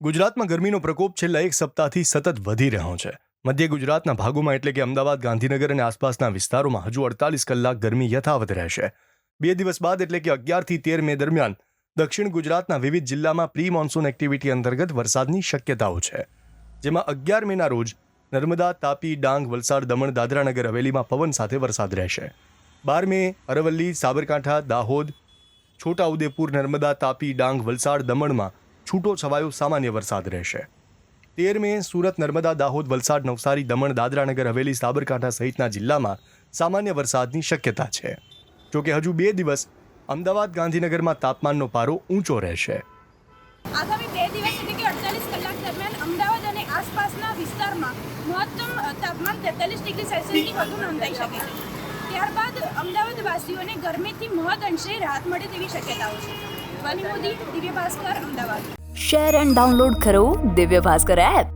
ગુજરાતમાં ગરમીનો પ્રકોપ છેલ્લા એક સપ્તાહથી સતત વધી રહ્યો છે. મધ્ય ગુજરાતના ભાગોમાં એટલે કે અમદાવાદ, ગાંધીનગર અને આસપાસના વિસ્તારોમાં હજુ અડતાલીસ કલાક ગરમી યથાવત રહેશે. બે દિવસ બાદ એટલે કે અગિયારથી તેર મે દરમિયાન દક્ષિણ ગુજરાતના વિવિધ જિલ્લામાં પ્રી મોન્સૂન એક્ટિવિટી અંતર્ગત વરસાદની શક્યતાઓ છે. જેમાં અગિયાર મેના રોજ નર્મદા, તાપી, ડાંગ, વલસાડ, દમણ, દાદરાનગર હવેલીમાં પવન સાથે વરસાદ રહેશે. બાર મે અરવલ્લી, સાબરકાંઠા, દાહોદ, છોટાઉદેપુર, નર્મદા, તાપી, ડાંગ, વલસાડ, દમણમાં છૂટો છવાયો સામાન્ય વરસાદ રહેશે. તેર મે સુરત, નર્મદા, દાહોદ, વલસાડ, નવસારી, દમણ દાદરાનગર હવેલી, સાબરકાંઠા સહિતના જિલ્લામાં સામાન્ય વરસાદની શક્યતા છે. જોકે હજુ બે દિવસ અમદાવાદ, ગાંધીનગરમાં તાપમાનનો પારો ઊંચો રહેશે. આગામી બે દિવસ એટલે કે અડતાલીસ કલાક દરમિયાન અમદાવાદ અને આસપાસના વિસ્તારમાં મહત્તમ તાપમાન તેતાલીસ ડિગ્રી સેલ્સિયસથી વધુ નોંધાઈ શકે ત્યારબાદ અમદાવાદવાસીઓને ગરમીથી મહદ અંશે રાહત મળે તેવી શક્યતાઓ છે. Vani Modi Divya Bhaskar Ahmedabad share and download કરો દિવ્ય ભાસ્કર એપ